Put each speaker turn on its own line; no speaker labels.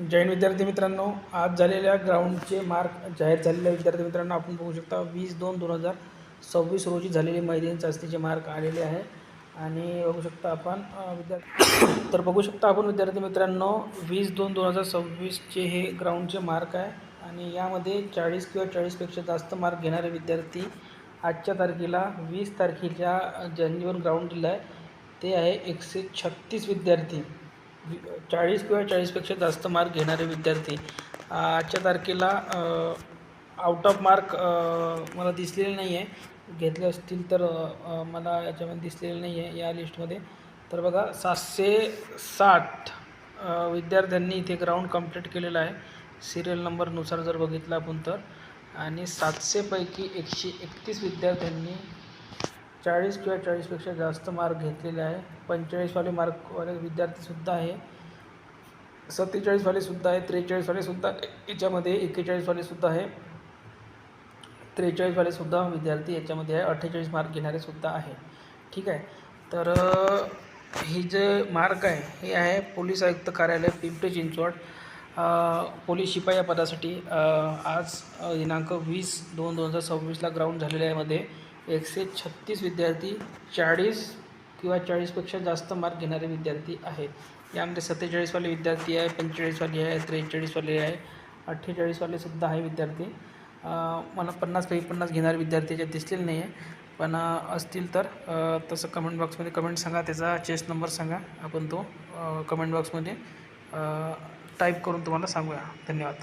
जैन विद्यार्थी मित्रांनो आज झालेल्या ग्राउंडचे मार्क जाहीर झालेल्या विद्यार्थी मित्रांनो आपण बघू शकता वीस दोन दोन हजार सव्वीस रोजी झालेली मैदानी चाचणीचे मार्क आलेले आहे. आणि बघू शकता आपण विद्यार्थी तर बघू शकता आपण विद्यार्थी मित्रांनो वीस दोन दोन हजार सव्वीसचे हे ग्राउंडचे मार्क आहे. आणि यामध्ये चाळीस किंवा चाळीसपेक्षा जास्त मार्क घेणारे विद्यार्थी आजच्या तारखेला वीस तारखेच्या ज्यांनी ग्राउंड दिलं आहे ते आहे एकशे छत्तीस विद्यार्थी. चाळीस किंवा चाळीसपेक्षा जास्त मार्क घेणारे विद्यार्थी आजच्या तारखेला आउट ऑफ मार्क मला दिसलेले नाही आहे घेतले असतील तर मला याच्यामध्ये दिसलेले नाही आहे या लिस्टमध्ये तर बघा सातशे साठ विद्यार्थ्यांनी इथे ग्राउंड कंप्लीट केलेलं आहे. सिरियल नंबरनुसार जर बघितलं आपण तर. आणि सातशेपैकी एकशे एकतीस विद्यार्थ्यांनी चाळीस किंवा चाळीसपेक्षा जास्त मार्क घेतलेले आहे. पंचेचाळीसवाले मार्कवाले विद्यार्थीसुद्धा आहे. सत्तेचाळीसवालेसुद्धा आहे. त्रेचाळीसवालेसुद्धा याच्यामध्ये एक्केचाळीसवालेसुद्धा आहे. त्रेचाळीसवालेसुद्धा विद्यार्थी याच्यामध्ये आहे. अठ्ठेचाळीस मार्क घेणारेसुद्धा आहे. ठीक आहे. तर हे जे मार्क आहे हे आहे पोलीस आयुक्त कार्यालय पिंपरी चिंचवड. पोलीस शिपाई या पदासाठी आज दिनांक वीस दोन दोन हजार सव्वीसला ग्राउंड झालेल्या यामध्ये एकशे छत्तीस विद्यार्थी चाळीस किंवा चाळीसपेक्षा जास्त मार्क घेणारे विद्यार्थी आहेत. यामध्ये सत्तेचाळीसवाले विद्यार्थी आहे पंचेचाळीसवाले आहे त्रेचाळीसवाले आहे अठ्ठेचाळीसवालेसुद्धा आहे विद्यार्थी. मला पन्नास काही पन्नास घेणारे विद्यार्थी याच्यात दिसलेले नाही आहे पण असतील तर तसं कमेंट बॉक्समध्ये कमेंट सांगा त्याचा चेस नंबर सांगा. आपण तो कमेंट बॉक्समध्ये टाईप करून तुम्हाला सांगूया. धन्यवाद.